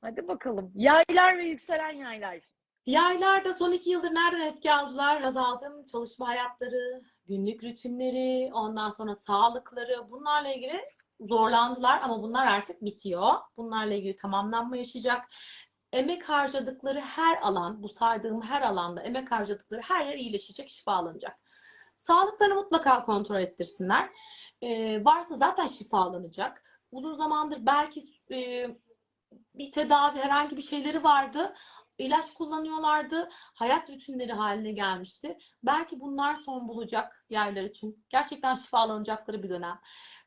Hadi bakalım. Yaylar ve yükselen yaylar. Yaylarda son iki yıldır nereden etki aldılar? Azaltım, çalışma hayatları, günlük rutinleri, ondan sonra sağlıkları bunlarla ilgili zorlandılar ama bunlar artık bitiyor. Bunlarla ilgili tamamlanma yaşayacak. Emek harcadıkları her alan, bu saydığım her alanda emek harcadıkları her yer iyileşecek, şifalanacak. Sağlıklarını mutlaka kontrol ettirsinler. Ee, varsa zaten şifalanacak. Uzun zamandır belki e, bir tedavi herhangi bir şeyleri vardı. İlaç kullanıyorlardı. Hayat rutinleri haline gelmişti. Belki bunlar son bulacak yerler için. Gerçekten şifalanacakları bir dönem.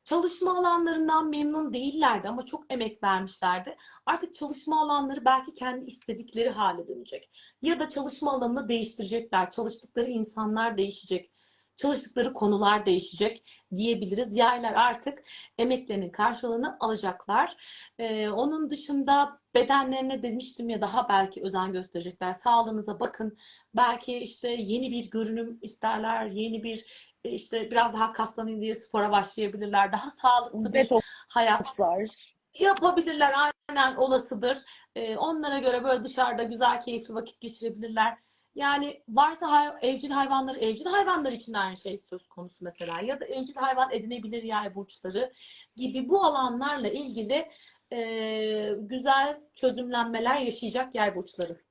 Çalışma alanlarından memnun değillerdi ama çok emek vermişlerdi. Artık çalışma alanları belki kendi istedikleri hale dönecek. Ya da çalışma alanını değiştirecekler. Çalıştıkları insanlar değişecek. Çalıştıkları konular değişecek diyebiliriz. Yaylar artık emeklerinin karşılığını alacaklar. Ee, onun dışında bedenlerine demiştim ya daha belki özen gösterecekler. Sağlığınıza bakın. Belki işte yeni bir görünüm isterler. Yeni bir e, işte biraz daha kaslanayım diye spora başlayabilirler. Daha sağlıklı bir hayat Detokslar. yapabilirler. Aynen olasıdır. Ee, onlara göre böyle dışarıda güzel keyifli vakit geçirebilirler. Yani varsa hay- evcil hayvanları, evcil hayvanlar için de aynı şey söz konusu mesela. Ya da evcil hayvan edinebilir yay burçları gibi bu alanlarla ilgili e, güzel çözümlenmeler yaşayacak yay burçları.